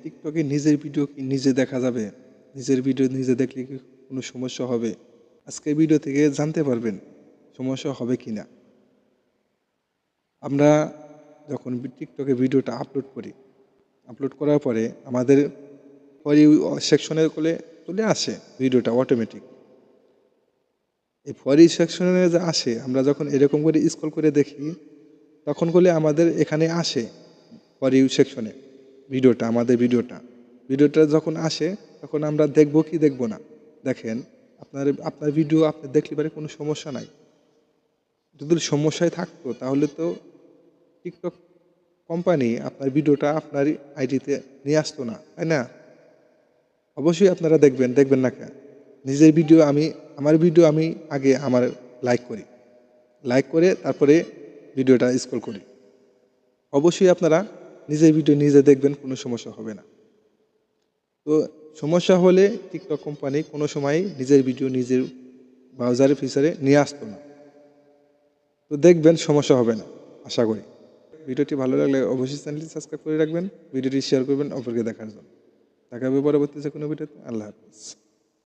টিকটকে নিজের ভিডিও কি নিজে দেখা যাবে? নিজের ভিডিও নিজে দেখলে কি কোনো সমস্যা হবে? আজকের ভিডিও থেকে জানতে পারবেন সমস্যা হবে কি না আমরা যখন টিকটকে ভিডিওটা আপলোড করি, আপলোড করার পরে আমাদের পরে সেকশনে করলে চলে আসে ভিডিওটা অটোমেটিক এই ফরি সেকশনে যে আসে, আমরা যখন এরকম করে স্ক্রল করে দেখি, তখন করলে আমাদের এখানে আসে ফরি সেকশনে। ভিডিওটা, আমাদের ভিডিওটা। ভিডিওটা যখন আসে, তখন আমরা দেখব কি দেখব না। দেখেন, আপনার আপনার ভিডিও আপনি দেখলে পারে কোনো সমস্যা নাই। যদি সমস্যায় থাকতো, তাহলে তো টিকটক কোম্পানি আপনার ভিডিওটা আপনার আইডিতে নিয়ে আসতো না, তাই না? অবশ্যই আপনারা দেখবেন দেখবেন না কেন? নিজের ভিডিও আমি, আমার ভিডিও আমি আগে আমার লাইক করি। লাইক করে তারপরে ভিডিওটা স্ক্রল করি। অবশ্যই আপনারা নিজের ভিডিও নিজে দেখবেন, কোনো সমস্যা হবে না। তো সমস্যা হলে টিকটক কোম্পানি কোনো সময় নিজের ভিডিও নিজের ব্রাউজারে ফিচারে নিয়ে আসতো না। তো দেখবেন সমস্যা হবে না, আশা করি। ভিডিওটি ভালো লাগলে অবশ্যই চ্যানেলটি সাবস্ক্রাইব করে রাখবেন, ভিডিওটি শেয়ার করবেন অপরকে দেখার জন্য। দেখা হবে পরবর্তী যে কোনো ভিডিওতে, আল্লাহ হাফিজ।